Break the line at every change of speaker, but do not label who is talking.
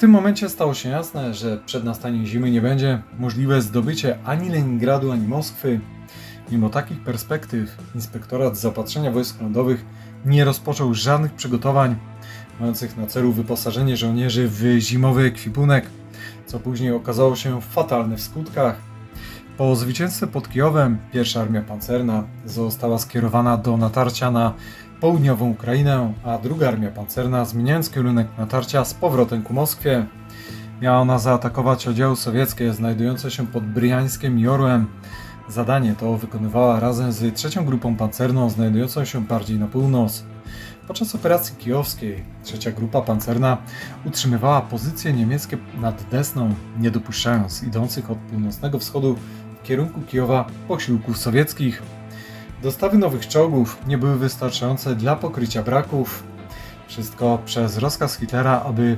tym momencie stało się jasne, że przed nastaniem zimy nie będzie możliwe zdobycie ani Leningradu, ani Moskwy. Mimo takich perspektyw, inspektorat zaopatrzenia wojsk lądowych nie rozpoczął żadnych przygotowań mających na celu wyposażenie żołnierzy w zimowy ekwipunek, co później okazało się fatalne w skutkach. Po zwycięstwie pod Kijowem pierwsza armia pancerna została skierowana do natarcia na południową Ukrainę, a druga armia pancerna zmieniając kierunek natarcia z powrotem ku Moskwie. Miała ona zaatakować oddziały sowieckie znajdujące się pod Bryjańskiem i Orłem. Zadanie to wykonywała razem z trzecią grupą pancerną znajdującą się bardziej na północ. Podczas operacji kijowskiej trzecia grupa pancerna utrzymywała pozycje niemieckie nad Desną, nie dopuszczając idących od północnego wschodu kierunku Kijowa posiłków sowieckich. Dostawy nowych czołgów nie były wystarczające dla pokrycia braków. Wszystko przez rozkaz Hitlera, aby